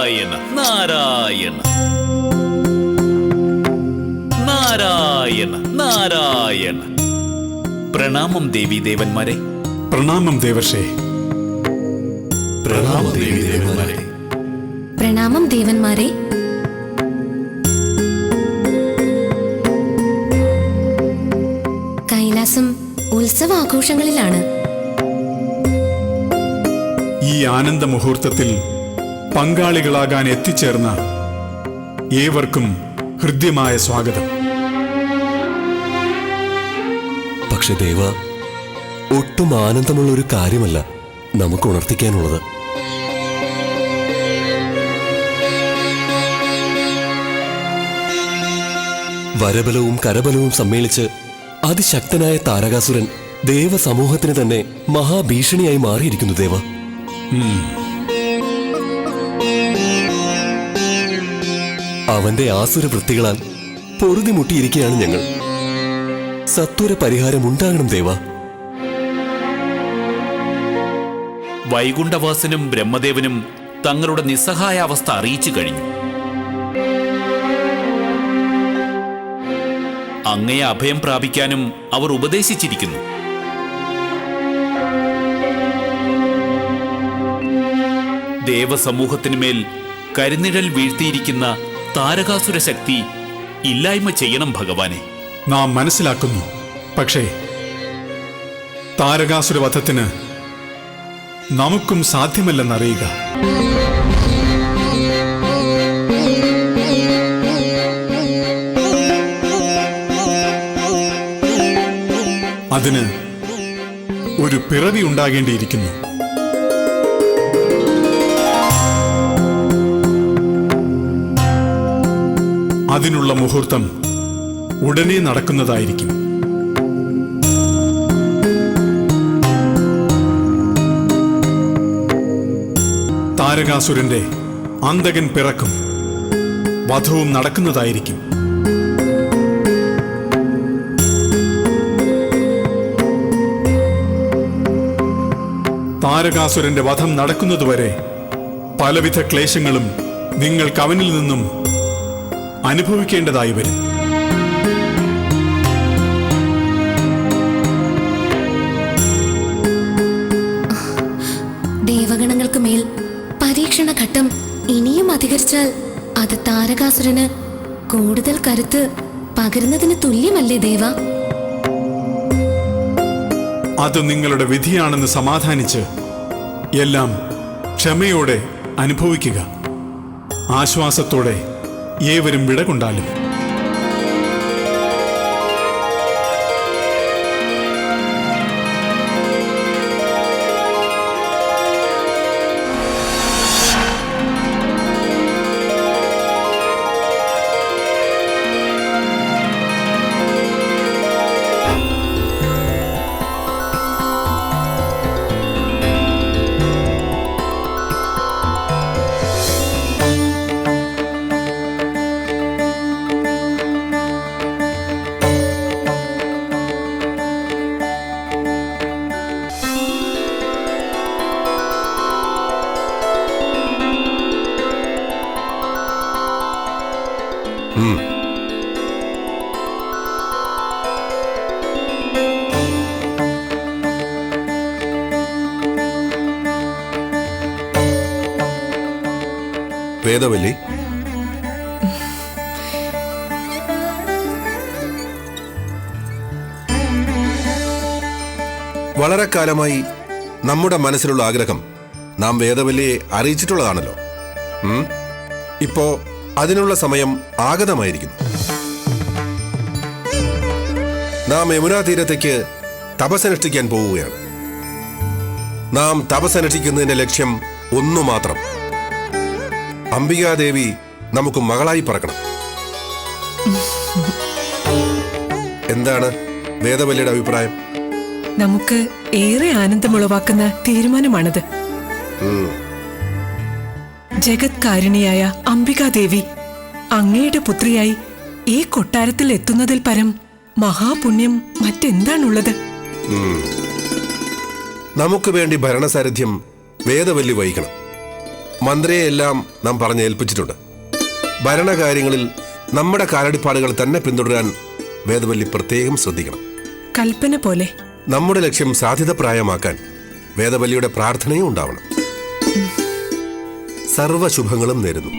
നാരായണ നാരായണ. നാരായണ നാരായണ. പ്രണാമം ദേവി ദേവന്മാരെ. പ്രണാമം ദേവർഷേ. പ്രണാമം ദേവി ദേവന്മാരെ. പ്രണാമം ദേവന്മാരെ. കൈലാസം ഉത്സവാഘോഷങ്ങളിലാണ് ഈ ആനന്ദ മുഹൂർത്തത്തിൽ പങ്കാളികളാകാൻ എത്തിച്ചേർന്ന ഏവർക്കും ഹൃദ്യമായ സ്വാഗതം. പക്ഷെ ദേവ ഒട്ടും ആനന്ദമുള്ള ഒരു കാര്യമല്ല നമുക്ക് ഉണർത്തിക്കാനുള്ളത്. വരബലവും കരബലവും സമ്മേളിച്ച് അതിശക്തനായ താരകാസുരൻ ദേവസമൂഹത്തിന് തന്നെ മഹാഭീഷണിയായി മാറിയിരിക്കുന്നു ദേവ. അവന്റെ ആസുര വൃത്തികളാൽ പൊറുതിമുട്ടിയിരിക്കുകയാണ് ഞങ്ങൾ. സത്വര പരിഹാരം ഉണ്ടാകണം ദേവ. വൈകുണ്ഠവാസനും ബ്രഹ്മദേവനും തങ്ങളുടെ നിസ്സഹായ അവസ്ഥ അറിയിച്ചു കഴിഞ്ഞു. അങ്ങയെ അഭയം പ്രാപിക്കാനും അവർ ഉപദേശിച്ചിരിക്കുന്നു. ദേവസമൂഹത്തിനുമേൽ കരിനിഴൽ വീഴ്ത്തിയിരിക്കുന്ന താരകാസുര ശക്തി ഇല്ലായ്മ ചെയ്യണം ഭഗവാനെ. നാം മനസ്സിലാക്കുന്നു. പക്ഷേ താരകാസുര വധത്തിന് നമുക്കും സാധ്യമല്ലെന്നറിയുക. അതിന് ഒരു പിറവി ഉണ്ടാകേണ്ടിയിരിക്കുന്നു. അതിനുള്ള മുഹൂർത്തം ഉടനെ നടക്കുന്നതായിരിക്കും. താരകാസുരന്റെ അന്തകൻ പിറക്കും വധവും നടക്കുന്നതായിരിക്കും. താരകാസുരന്റെ വധം നടക്കുന്നതുവരെ പലവിധ ക്ലേശങ്ങളും നിങ്ങൾക്ക് അവനിൽ നിന്നും അനുഭവിക്കേണ്ടതായി വരും. ദേവഗണങ്ങൾക്ക് മേൽ പരീക്ഷണ ഘട്ടം ഇനിയും അധികരിച്ചാൽ അത് താരകാസുരന് കൂടുതൽ കരുത്ത് പകരുന്നതിന് തുല്യമല്ലേ ദേവ? അത് നിങ്ങളുടെ വിധിയാണെന്ന് സമാധാനിച്ച് എല്ലാം ക്ഷമയോടെ അനുഭവിക്കുക. ആശ്വാസത്തോടെ ഏവരും വിടകൊണ്ടാലും വേദവല്ലി വളരെ കാലമായി നമ്മുടെ മനസ്സിലുള്ള ആഗ്രഹം നാം വേദവല്ലിയെ അറിയിച്ചിട്ടുള്ളതാണല്ലോ. ഇപ്പോ അതിനുള്ള സമയം ആഗതമായിരിക്കുന്നു. നാം യമുനാ തീരത്തേക്ക് തപസനുഷ്ഠിക്കാൻ പോവുകയാണ്. നാം തപസനുഷ്ഠിക്കുന്നതിന്റെ ലക്ഷ്യം ഒന്നു മാത്രം അംബികാദേവി നമുക്ക് മകളായി പറക്കണം. എന്താണ് വേദവല്ലിയുടെ അഭിപ്രായം? നമുക്ക് ഏറെ ആനന്ദമുളവാക്കുന്ന തീരുമാനമാണത്. ജഗത്കാരിണിയായ അംബികാദേവി അങ്ങയുടെ പുത്രിയായി ഈ കൊട്ടാരത്തിൽ എത്തുന്നതിൽ പരം മഹാപുണ്യം മറ്റെന്താണുള്ളത്? നമുക്ക് വേണ്ടി ഭരണസാരഥ്യം വേദവല്ലി വഹിക്കണം. മന്ത്രിയെ എല്ലാം നാം പറഞ്ഞ് ഏൽപ്പിച്ചിട്ടുണ്ട്. ഭരണകാര്യങ്ങളിൽ നമ്മുടെ കാലടിപ്പാടുകൾ തന്നെ പിന്തുടരാൻ വേദവല്ലി പ്രത്യേകം ശ്രദ്ധിക്കണം. കൽപ്പന പോലെ. നമ്മുടെ ലക്ഷ്യം സാധ്യത പ്രായമാക്കാൻ വേദവല്ലിയുടെ പ്രാർത്ഥനയും ഉണ്ടാവണം. സർവശുഭങ്ങളും നേരുന്നു.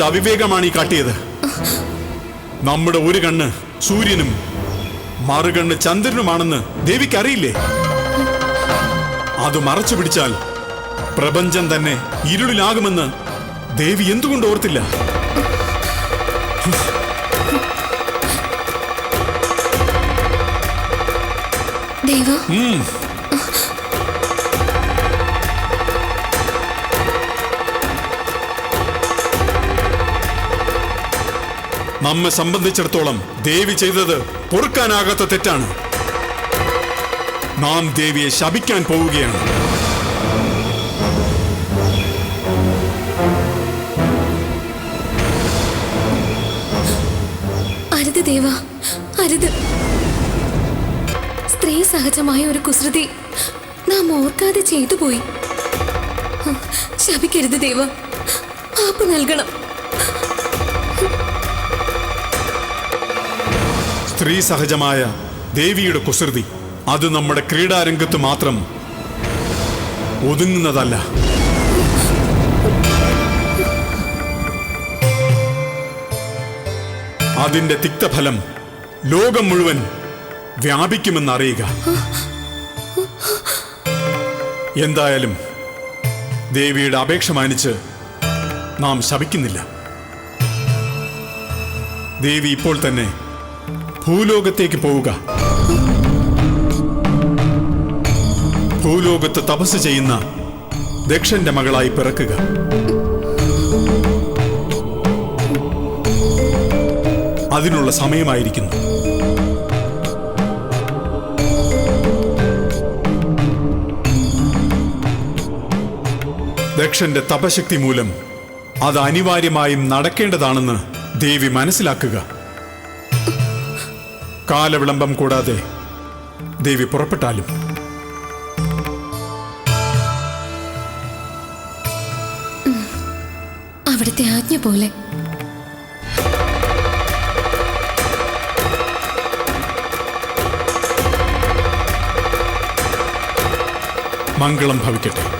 എന്ത് അവിവേകമാണ് ഈ കാട്ടിയത്? നമ്മുടെ ഒരു കണ്ണ് സൂര്യനും മറുകണ്ണ് ചന്ദ്രനുമാണെന്ന് ദേവിക്ക് അറിയില്ലേ അത് മറച്ചു പിടിച്ചാൽ പ്രപഞ്ചം തന്നെ ഇരുളിലാകുമെന്ന് ദേവി എന്തുകൊണ്ട് ഓർത്തില്ല? ദേവ? നമ്മെ സംബന്ധിച്ചിടത്തോളം ദേവി ചെയ്തത് പൊറുക്കാനാകാത്ത തെറ്റാണ്. നാം ദേവിയെ ശപിക്കാൻ പോവുകയാണ്. സ്ത്രീ സഹജമായ ഒരു കുസൃതി നാം ഓർക്കാതെ ചെയ്തു പോയി. ശപിക്കരുത് ദേവ. ആപ്പ് നൽകണം. സ്ത്രീ സഹജമായ ദേവിയുടെ കുസൃതി. അത് നമ്മുടെ ക്രീഡാരംഗത്ത് മാത്രം ഒതുങ്ങുന്നതല്ല. അതിന്റെ തിക്തഫലം ലോകം മുഴുവൻ വ്യാപിക്കുമെന്നറിയുക എന്തായാലും ദേവിയുടെ അപേക്ഷ മാനിച്ച് നാം ശപിക്കുന്നില്ല. ദേവി ഇപ്പോൾ തന്നെ ഭൂലോകത്തേക്ക് പോവുക. ഭൂലോകത്ത് തപസ് ചെയ്യുന്ന ദക്ഷന്റെ മകളായി പിറക്കുക. അതിനുള്ള സമയമായിരിക്കുന്നു. ദക്ഷന്റെ തപശക്തി മൂലം അത് അനിവാര്യമായും നടക്കേണ്ടതാണെന്ന് ദേവി മനസ്സിലാക്കുക. കാലവിളംബം കൂടാതെ ദേവി പുറപ്പെട്ടാലും. അവിടുത്തെ ആജ്ഞ പോലെ. മംഗളം ഭവിക്കട്ടെ.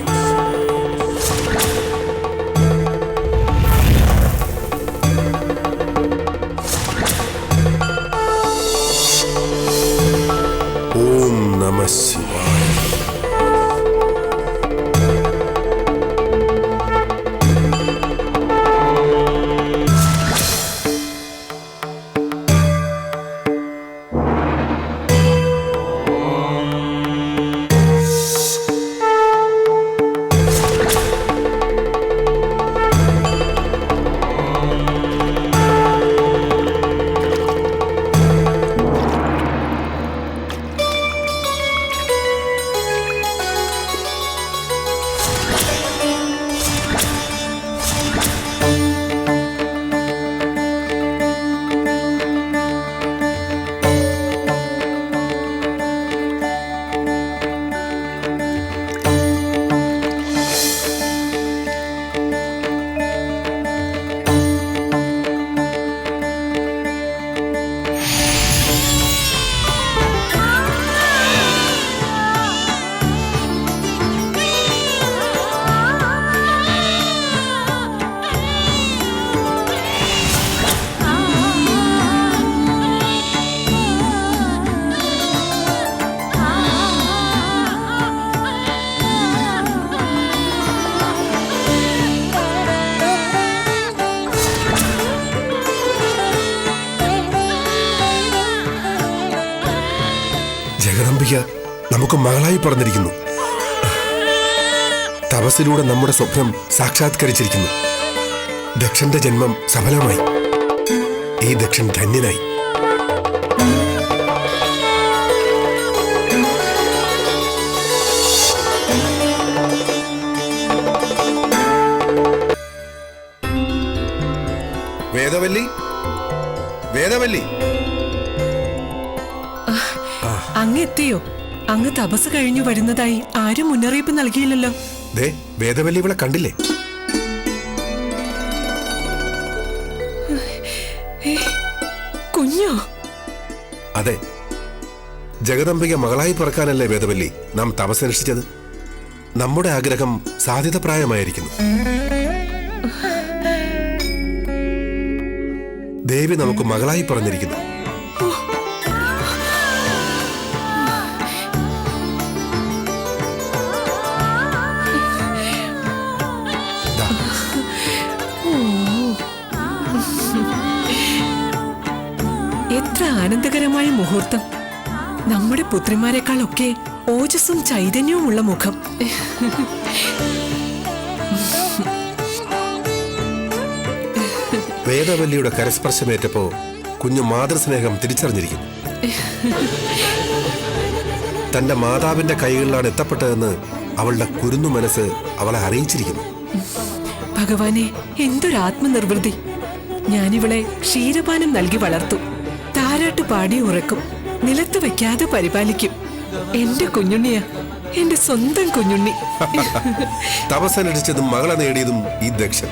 Namasi. നമുക്ക് മകളായി പറഞ്ഞിരിക്കുന്നു. തപസ്സിലൂടെ നമ്മുടെ സ്വപ്നം സാക്ഷാത്കരിച്ചിരിക്കുന്നു. ദക്ഷന്റെ ജന്മം സഫലമായി. ഈ ദക്ഷൻ ധന്യനായി. വേദവല്ലി? വേദവല്ലി? അങ്ങ് എത്തിയോ അങ്ങ് തപസ് കഴിഞ്ഞു വരുന്നതായി ആരും മുന്നറിയിപ്പ് നൽകിയില്ലല്ലോ. ദേ വേദവല്ലി ഇവിടെ കണ്ടില്ലേ? കുഞ്ഞോ? അതെ. ജഗദംബിക മകളായി പിറക്കാനല്ലേ വേദവല്ലി നാം തപസ്സനുഷ്ഠിച്ചത്? നമ്മുടെ ആഗ്രഹം സാധ്യതപ്രായമായിരിക്കുന്നു. ദേവി നമുക്ക് മകളായി പറഞ്ഞിരിക്കുന്നു എത്ര ആനന്ദകരമായ മുഹൂർത്തം. നമ്മുടെ പുത്രിമാരെക്കാളൊക്കെ ഓജസ്സും ചൈതന്യവുമുള്ള മുഖം. വേദവല്ലിയുടെ കരസ്പർശമേറ്റപ്പോ കുഞ്ഞു മാതൃസ്നേഹം തിരിച്ചറിഞ്ഞിരിക്കുന്നു. തന്റെ മാതാവിന്റെ കൈകളിലാണ് എത്തപ്പെട്ടതെന്ന് അവളുടെ കുരുന്നു മനസ്സ് അവളെ അറിയിച്ചിരിക്കുന്നു. ഭഗവാനെ എന്തൊരാത്മനിർവൃതി ഞാനിവളെ ക്ഷീരപാനം നൽകി വളർത്തു. താരാട്ട് പാടി ഉറക്കും. നിലത്ത് വെക്കാതെ പരിപാലിക്കും. എന്റെ കുഞ്ഞുണ്ണിയാ. എന്റെ സ്വന്തം കുഞ്ഞുണ്ണി. തപസ്സനടിച്ചതും മകളെ നേടിയതും ഈ ദക്ഷൻ.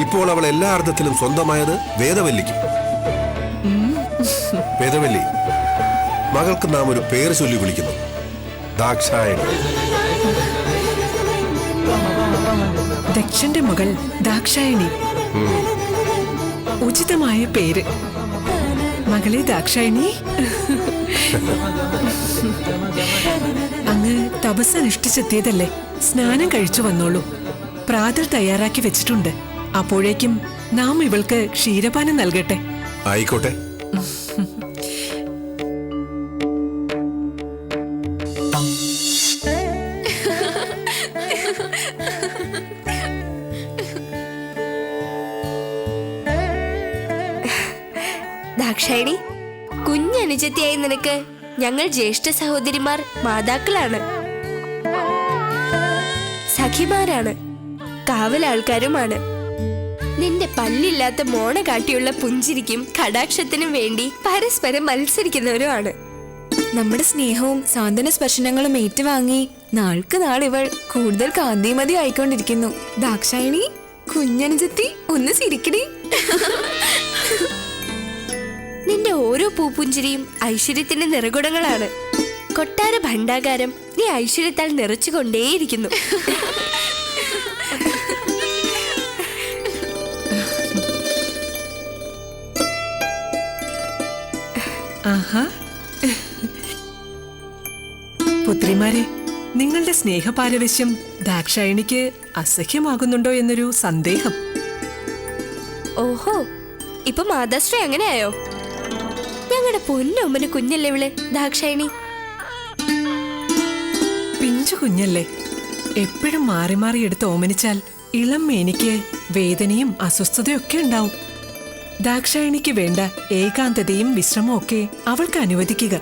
ഇപ്പോൾ അവൾ എല്ലാ അർത്ഥത്തിലും സ്വന്തമായത് വേദവല്ലിക്കും. വേദവല്ലി മകൾക്ക് നാം ഒരു പേര് ചൊല്ലി വിളിക്കുന്നു. ദാക്ഷായണി. ദക്ഷന്റെ മകൾ ദാക്ഷായണി. ഉചിതമായ പേര്. മകളെ ദാക്ഷായണി. അങ്ങ് തപസ് അനുഷ്ഠിച്ചെത്തിയതല്ലേ സ്നാനം കഴിച്ചു വന്നോളൂ. പ്രാതൽ തയ്യാറാക്കി വെച്ചിട്ടുണ്ട്. അപ്പോഴേക്കും നാം ഇവൾക്ക് ക്ഷീരപാനം നൽകട്ടെ. ആയിക്കോട്ടെ. കുഞ്ഞനുജത്തിയായി നിനക്ക്. ഞങ്ങൾ ജ്യേഷ്ഠ സഹോദരിമാർ മാതാക്കളാണ്. സഖിമാരാണ്. കാവൽ ആൾക്കാരുമാണ്. നിന്റെ പല്ലില്ലാത്ത മോണ കാട്ടിയുള്ള പുഞ്ചിരിക്കും കടാക്ഷത്തിനും വേണ്ടി പരസ്പരം മത്സരിക്കുന്നവരുമാണ്. നമ്മുടെ സ്നേഹവും സാന്ത്വന സ്പർശനങ്ങളും ഏറ്റുവാങ്ങി നാൾക്ക് നാൾ ഇവൾ കൂടുതൽ കാന്തിമതി ആയിക്കൊണ്ടിരിക്കുന്നു. ദാക്ഷായണി കുഞ്ഞനുജത്തി ഒന്ന് ചിരിക്കണേ നിന്റെ ഓരോ പൂപ്പുഞ്ചിരിയും ഐശ്വര്യത്തിന്റെ നിറകുടങ്ങളാണ് കൊട്ടാര ഭണ്ഡാകാരം നീ ഐശ്വര്യത്താൽ നിറച്ചുകൊണ്ടേയിരിക്കുന്നു. പുത്രിമാരെ നിങ്ങളുടെ സ്നേഹപാരവശ്യം ദാക്ഷായണിക്ക് അസഹ്യമാകുന്നുണ്ടോ എന്നൊരു സന്ദേഹം. ഓഹോ ഇപ്പൊ മാതാശ്രീ അങ്ങനെയായോ? ഞങ്ങളുടെ പൊന്നുമ്മന് കുഞ്ഞല്ലേ ഇവൾ? ദാക്ഷായണി. പിഞ്ചു കുഞ്ഞല്ലേ. എപ്പോഴും മാറി മാറി എടുത്ത് ഓമനിച്ചാൽ ഇളം എനിക്ക് വേദനയും അസ്വസ്ഥതയൊക്കെ ഉണ്ടാവും. ദാക്ഷായണിക്ക് വേണ്ട ഏകാന്തതയും വിശ്രമവും ഒക്കെ അവൾക്ക് അനുവദിക്കുക.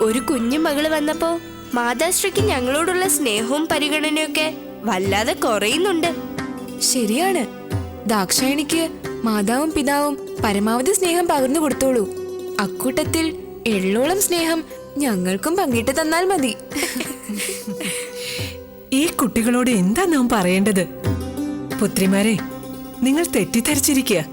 ഒരു കുഞ്ഞു മകൾ വന്നപ്പോ മാതാശ്രീക്ക് ഞങ്ങളോടുള്ള സ്നേഹവും പരിഗണനയൊക്കെ വല്ലാതെ കുറയുന്നുണ്ട്. ശരിയാണ്. ദാക്ഷായണിക്ക് മാതാവും പിതാവും പരമാവധി സ്നേഹം പകർന്നു കൊടുത്തോളൂ. അക്കൂട്ടത്തിൽ എള്ളോളം സ്നേഹം ഞങ്ങൾക്കും പങ്കിട്ട് തന്നാൽ മതി. ഈ കുട്ടികളോട് എന്താ നാം പറയേണ്ടത്? പുത്രിമാരെ നിങ്ങൾ തെറ്റിദ്ധരിച്ചിരിക്കുക.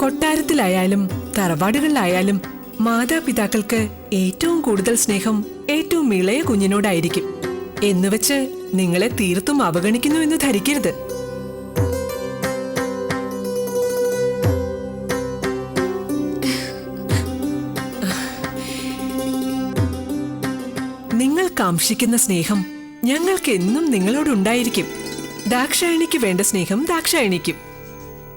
കൊട്ടാരത്തിലായാലും തറവാടുകളിലായാലും മാതാപിതാക്കൾക്ക് ഏറ്റവും കൂടുതൽ സ്നേഹം ഏറ്റവും ഇളയ കുഞ്ഞിനോടായിരിക്കും. എന്നുവെച്ച് നിങ്ങളെ തീർത്തും അവഗണിക്കുന്നു എന്ന് ധരിക്കരുത്. നിങ്ങൾ കാംക്ഷിക്കുന്ന സ്നേഹം ഞങ്ങൾക്ക് എന്നും നിങ്ങളോടുണ്ടായിരിക്കും. ദാക്ഷായണിക്ക് വേണ്ട സ്നേഹം ദാക്ഷായണിക്കും.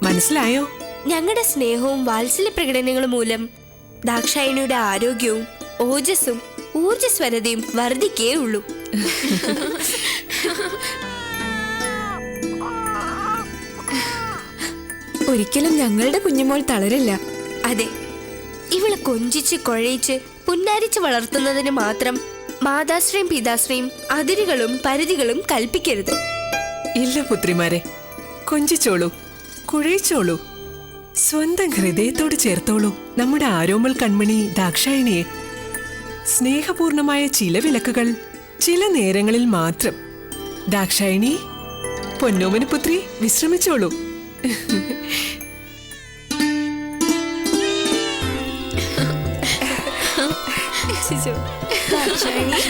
മനസ്സിലായോ? ഞങ്ങളുടെ സ്നേഹവും വാത്സല്യ പ്രകടനങ്ങളും മൂലം ദാക്ഷായണിയുടെ ആരോഗ്യവും ഓജസ്സും ഊർജസ്വരതയും വർദ്ധിക്കേ ഉള്ളൂ ഒരിക്കലും ഞങ്ങളുടെ കുഞ്ഞുമോൾ തളരില്ല. അതെ. ഇവളെ കൊഞ്ചിച്ച് കൊഴയിച്ച് പുന്നാരിച്ച് വളർത്തുന്നതിന് മാത്രം മാതാശ്രീയും പിതാശ്രീയും അതിരുകളും പരിധികളും കൽപ്പിക്കരുത്. ഇല്ല പുത്രിമാരെ കൊഞ്ചിച്ചോളൂ കുഴയിച്ചോളൂ. സ്വന്തം ഹൃദയത്തോട് ചേർത്തോളൂ. നമ്മുടെ ആരോമൽ കൺമണി ദാക്ഷായണിയെ. സ്നേഹപൂർണമായ ചില വിലക്കുകൾ ചില നേരങ്ങളിൽ മാത്രം. ദാക്ഷായണി പൊന്നോമന പുത്രി വിശ്രമിച്ചോളൂ. ദാക്ഷായണി